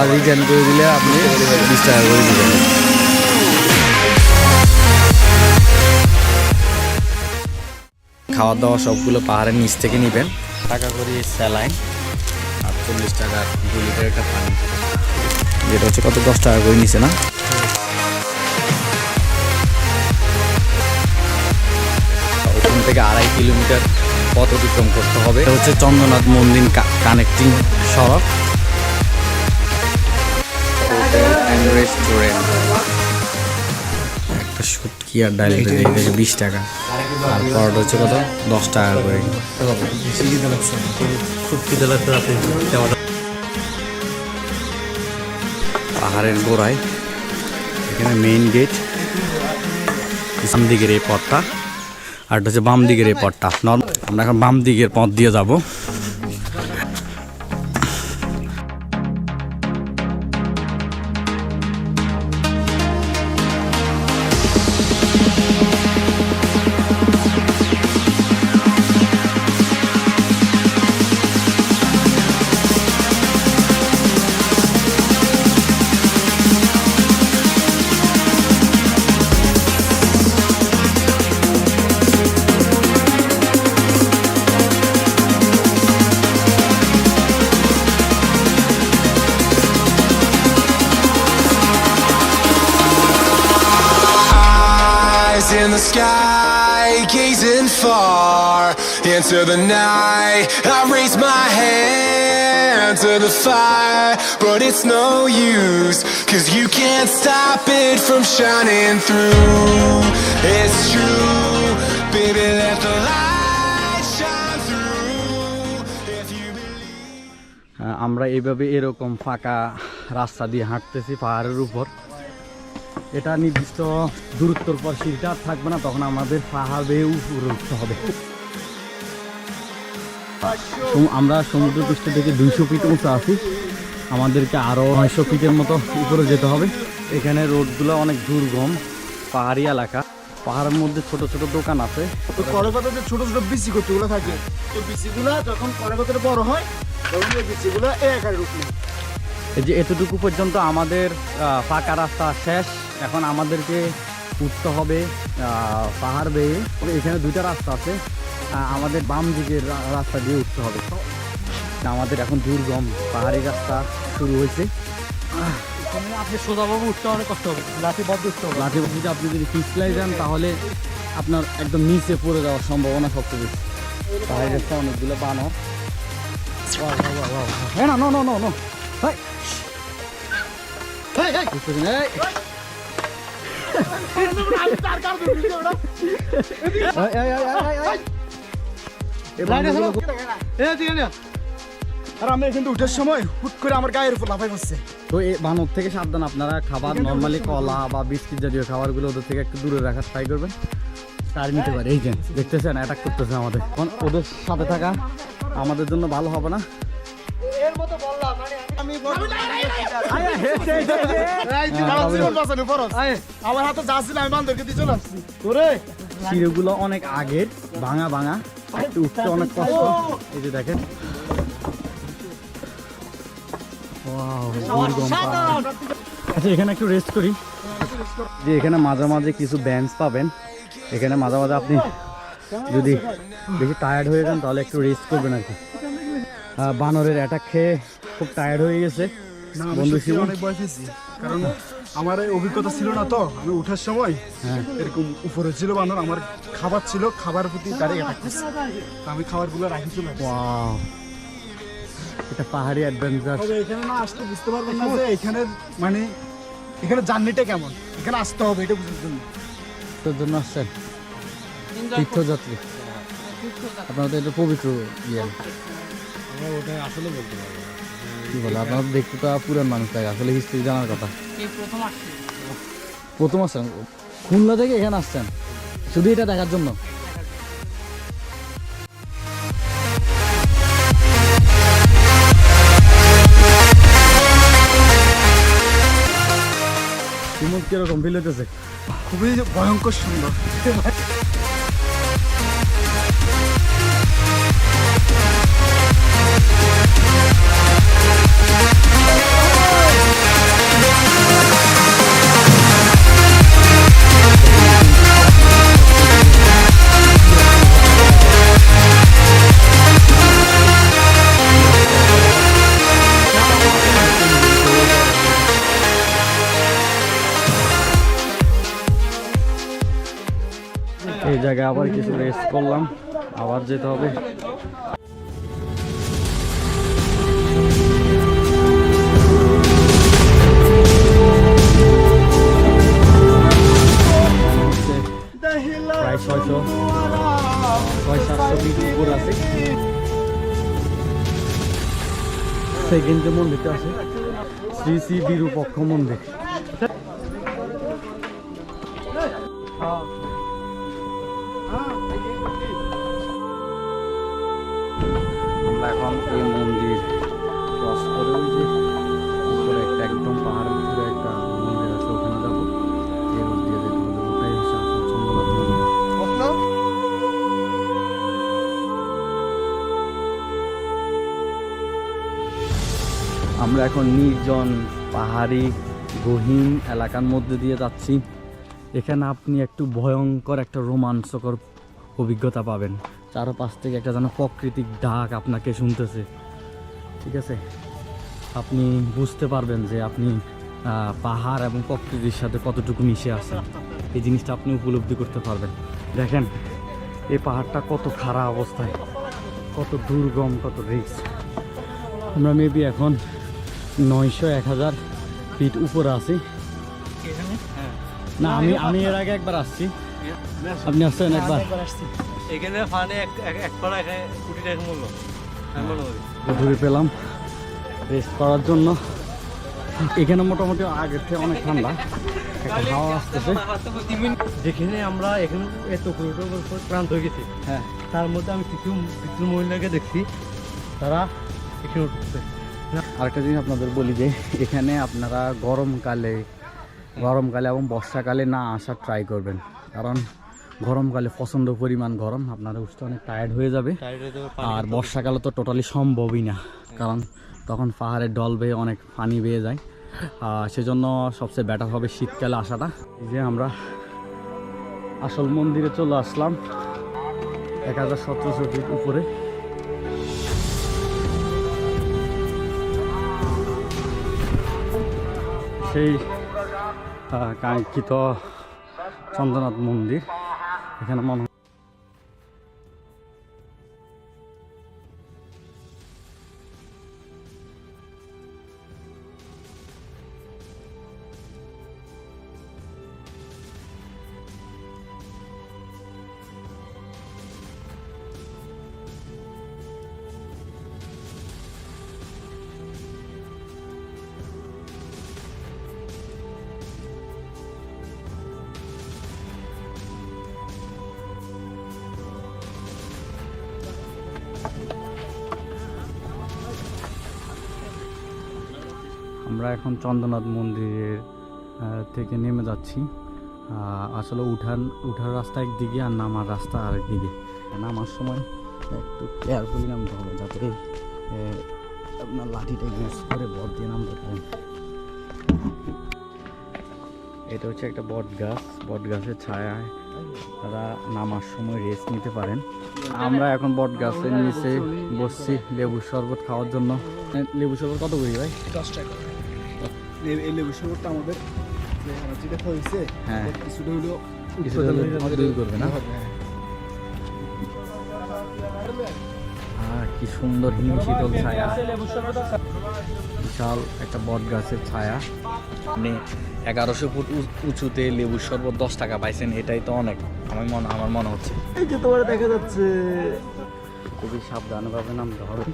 আবার রিটার্ন করে দিলে আপনি বিশ টাকা করে দিবেন। খাওয়া দাওয়া সবগুলো পাহাড়ের নিচ থেকে নেবেন। টাকা করে স্যালাইন আর চল্লিশ টাকা দু লিটার একটা পানি। যেটা হচ্ছে কত? দশ টাকা করে নিছে না? ওখান থেকে আড়াই কিলোমিটার পথ অতিক্রম করতে হবে। এটা হচ্ছে চন্দ্রনাথ মন্দির কানেক্টিং সড়ক। হোটেল অ্যান্ড রেস্টুরেন্ট একটা শুটকি আর ডাল থেকে বিশ টাকা। আর পরোটা হচ্ছে কত? দশ টাকা করে। পাহাড়ের গোড়ায়, এখানে মেইন গেট বাম দিকের এই পথটা, আর হচ্ছে বাম দিকের এই পথটা। আমরা এখন বাম দিকের পথ দিয়ে যাব। Gazing far into the night. I raise my hand to the fire, but it's no use, cause you can't stop it from shining through. It's true, baby, let the light shine through. If you believe. আমরা এইভাবে এরকম ফাঁকা রাস্তা দিয়ে হাঁটতেছি পাহাড়ের উপর এটা নির্দিষ্ট দূরত্বর পর আর থাকবে না তখন আমাদের পাহাড় উপরে উঠতে হবে আমরা সমুদ্র পৃষ্ঠ থেকে দুইশো ফিট উঁচু আছি। আমাদেরকে আরও নয়শো ফিটের মতো উপরে যেতে হবে। এখানে রোডগুলো অনেক দুর্গম পাহাড়ি এলাকা। পাহাড়ের মধ্যে ছোট ছোট দোকান আছে। ছোট ছোট বিচি থাকে। তো বিচিগুলো যখন বড় হয় তখন ওই বিচিগুলো এই আকারে রূপ নেয় যে এতটুকু পর্যন্ত আমাদের ফাঁকা রাস্তা শেষ। এখন আমাদেরকে উঠতে হবে পাহাড় বেয়ে। এখানে দুইটা রাস্তা আছে আমাদের বাম দিকের রা- রাস্তা দিয়ে উঠতে হবে। আমাদের এখন দুর্গম পাহাড়ি রাস্তা শুরু হয়েছে। আপনি সোজাভাবে উঠতে অনেক কষ্ট হবে উঠতে হবে। আপনি যদি পিছলাই যান তাহলে আপনার একদম নিচে পড়ে যাওয়ার সম্ভাবনা সবচেয়ে বেশি। পাহাড়ি রাস্তা অনেকগুলো বানর হ্যাঁ না নো নো নো নো। এই আমার গায়ের উপর লাফাই বসছে তো এই বানর থেকে সাবধান আপনারা খাবার নর্মালি কলা বা বিস্কিট জাতীয় খাবারগুলো ওদের থেকে একটু দূরে রাখার ট্রাই করবেন তার নিতে পারে এই যে দেখতেছেন অ্যাটাক করতেছে আমাদের ওদের সাথে থাকা আমাদের জন্য ভালো হবে না এর মতো বললাম মানে আমি আমার তবে- জীবন বাঁচানো ফরজ। আমার হাতে যা ছিল আমি বান্ধবকে দিয়ে চলে আসছি। তোরে সিঁড়িগুলো অনেক আগের ভাঙা ভাঙা। উঠতে অনেক কষ্ট। এই যে দেখেন। আচ্ছা এখানে একটু রেস্ট করি। যে এখানে মাঝে মাঝে কিছু বেঞ্চ পাবেন এখানে মাঝে মাঝে আপনি যদি বেশি টায়ার্ড হয়ে যান তাহলে একটু রেস্ট করবেন আর কি। বানরের অ্যাটাক খেয়ে খুব টায়ার্ড হয়ে গেছে। বন্ধু শিবন অনেক পেয়েছি। কারণ আমার এই অভিজ্ঞতা ছিল না তো। আমি উঠার সময় হ্যাঁ। এরকম উপরে ছিল বানর আমার খাবার ছিল খাবার প্রতি তারই অ্যাটাক করছে। আমি খাবারগুলো রাখি চলে ওয়াও এটা পাহাড়ি অ্যাডভেঞ্চার তবে এখানে না আসতে বুঝতে পারবেন না যে এখানে মানে এখানে জার্নিটা কেমন? এখানে আসতে হবে এটা বুঝার জন্য। রেস্টের জন্য আসছেন? তীর্থযাত্রী। আপনারা তো এটা পবিত্র ইয়ে। ওটা আসলে বলতে পারব কি বলে আপনার দেখতে তো পুরান মানুষ আসলে হিস্ট্রি জানার কথা। প্রথম আসছেন? খুলনা থেকে এখানে আসছেন? শুধু এটা দেখার জন্য? কীরকম ফিল হইতেছে? খুবই ভয়ঙ্কর সুন্দর। জায়গায় আবার কিছু রেস্ট করলাম, আবার যেতে হবে। প্রায় আছে। সেকেন্ড যে মন্দিরটা আছে। শ্রী শ্রী বিরূপক্ষ মন্দির। আমরা এখন এই মন্দির ক্রস করে ওই যে উপরে একটা একদম পাহাড়ের একটা মন্দির আছে ওখানে যাব। এই রোড দিয়ে যেতে হবে ওটাই হচ্ছে আসল চন্দ্রনাথ মন্দির। আমরা এখন নির্জন পাহাড়ি গহীন এলাকার মধ্যে দিয়ে যাচ্ছি। এখানে আপনি একটু ভয়ঙ্কর একটা রোমাঞ্চকর অভিজ্ঞতা পাবেন। চারপাশ থেকে একটা যেন প্রকৃতিক ডাক আপনাকে শুনতেছে। ঠিক আছে? আপনি বুঝতে পারবেন যে আপনি পাহাড় এবং প্রকৃতির সাথে কতটুকু মিশে আছেন। এই জিনিসটা আপনি উপলব্ধি করতে পারবেন। দেখেন এই পাহাড়টা কত খারাপ অবস্থায় কত দুর্গম কত রিক্স আমরা মেবি এখন নয়শো এক হাজার ফিট উপরে আছি। না আমি আমি এর আগে একবার আসছি। আপনি আসছেন একবার? এখানে ফানে এক পাড়া কোটি টাকা মূল্য। ঘুরে পেলাম। রেস্ট করার জন্য। এখানে মোটামুটি আগের থেকে অনেক ঠান্ডা। একটা হাওয়া আসতেছে। যেখানে আমরা এখানে এত ক্লান্ত হয়ে গেছি। হ্যাঁ। তার মধ্যে আমি কিছু কিছু মহিলাকে দেখছি। তারা এখানে উঠছে আরেকটা জিনিস আপনাদের বলি যে এখানে আপনারা গরমকালে গরমকালে এবং বর্ষাকালে না আসার ট্রাই করবেন। কারণ গরমকালে প্রচণ্ড পরিমাণ গরম আপনারা উঠতে অনেক টায়ার্ড হয়ে যাবে। আর বর্ষাকালে তো টোটালি সম্ভবই না কারণ তখন পাহাড়ের ডল বেয়ে অনেক পানি বেয়ে যায়। আহ, সেজন্য সবচেয়ে বেটার হবে শীতকালে আসাটা। যে আমরা আসল মন্দিরে চলে আসলাম এক হাজার সতেরোশো ফিট উপরে। সেই কাঙ্ক্ষিত চন্দ্রনাথ মন্দির। এখানে মনে হয় আমরা এখন চন্দ্রনাথ মন্দিরের থেকে নেমে যাচ্ছি। আসলে উঠান, উঠার রাস্তা একদিকে আর নামার রাস্তা আরেক দিকে নামার সময় একটু কেয়ারফুলি নামতে হবে যাতে আপনার লাঠিটা ইউজ করে বট দিয়ে নামতে পারেন। এটা হচ্ছে একটা বট গাছ। বট গাছের ছায়ায় তারা নামার সময় রেস্ট নিতে পারেন। আমরা এখন বট গাছের নিচে বসছি লেবু শরবত খাওয়ার জন্য। লেবু শরবত কত করি ভাই? দশ টাকা। এই- এই লেবু শরবতটা আমাদের যে এনার্জিটা হয়েছে হ্যাঁ। কিছুটা হলেও দূর করবে না? কি সুন্দর হিম শীতল ছায়া। বিশাল একটা বট গাছের ছায়া। আপনি এগারোশো ফুট উঁচুতে লেবুর শরবত দশ টাকা পাইছেন এটাই তো অনেক আমার মনে আমার মনে হচ্ছে। এই যে তোমার দেখা যাচ্ছে। খুবই সাবধানভাবে নাম হবে।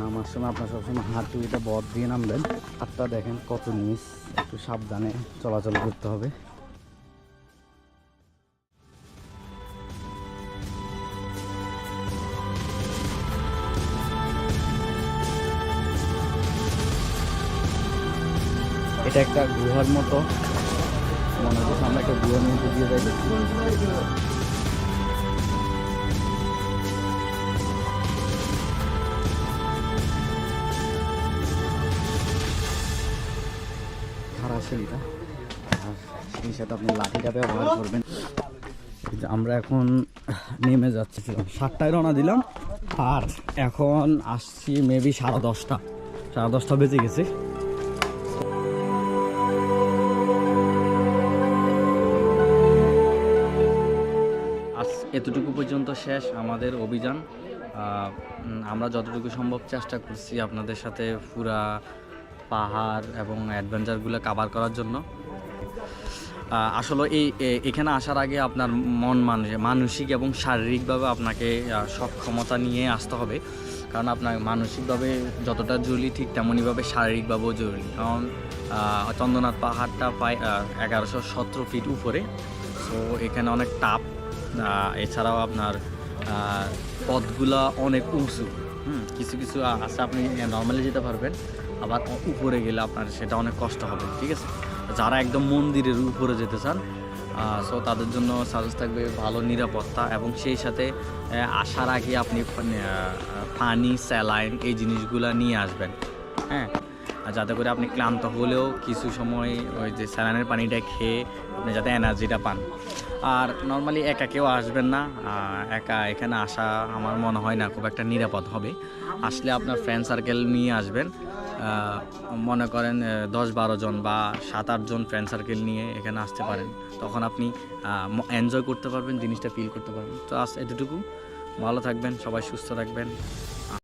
নামার সময় আপনার সবসময় হাঁটু এটা বট দিয়ে নামবেন। হাতটা দেখেন কত নিচ একটু সাবধানে চলাচল করতে হবে। এটা একটা গুহার মতো। মনে হচ্ছে আমরা একটা গুহার মধ্যে দিয়ে যাই সেই সাথে আপনি ব্যবহার করবেন। আমরা এখন নেমে যাচ্ছিলাম সাতটায় রওনা দিলাম। আর এখন আসছি মেবি সাড়ে দশটা। সাড়ে দশটা বেজে গেছে। আজ এতটুকু পর্যন্ত শেষ আমাদের অভিযান। আমরা যতটুকু সম্ভব চেষ্টা করছি আপনাদের সাথে পুরা পাহাড় এবং অ্যাডভেঞ্চারগুলো কাভার করার জন্য। আসলে এই এখানে আসার আগে আপনার মন মানুষ, মানসিক এবং শারীরিকভাবে আপনাকে সক্ষমতা নিয়ে আসতে হবে। কারণ আপনার মানসিকভাবে যতটা জরুরি ঠিক তেমনইভাবে শারীরিকভাবেও জরুরি। কারণ চন্দ্রনাথ পাহাড়টা প্রায় এগারোশো সতেরো ফিট উপরে। সো এখানে অনেক টাপ এছাড়াও আপনার পথগুলা অনেক উঁচু। হুম, কিছু কিছু আছে আপনি নর্মালি যেতে পারবেন। আবার উপরে গেলে আপনার সেটা অনেক কষ্ট হবে ঠিক আছে? যারা একদম মন্দিরের উপরে যেতে চান সো তাদের জন্য সাজেস্ট থাকবে ভালো নিরাপত্তা এবং সেই সাথে আসার আগে আপনি পানি, স্যালাইন এই জিনিসগুলো নিয়ে আসবেন হ্যাঁ? যাতে করে আপনি ক্লান্ত হলেও কিছু সময় ওই যে স্যালাইনের পানিটা খেয়ে আপনি যাতে এনার্জিটা পান। আর নর্মালি একা কেউ আসবেন না একা এখানে আসা আমার মনে হয় না খুব একটা নিরাপদ হবে। আসলে আপনার ফ্রেন্ড সার্কেল নিয়ে আসবেন মনে করেন দশ বারো জন বা সাত আট জন ফ্রেন্ড সার্কেল নিয়ে এখানে আসতে পারেন। তখন আপনি এনজয় করতে পারবেন, জিনিসটা ফিল করতে পারবেন। তো আজ এতটুকু। ভালো থাকবেন, সবাই সুস্থ থাকবেন।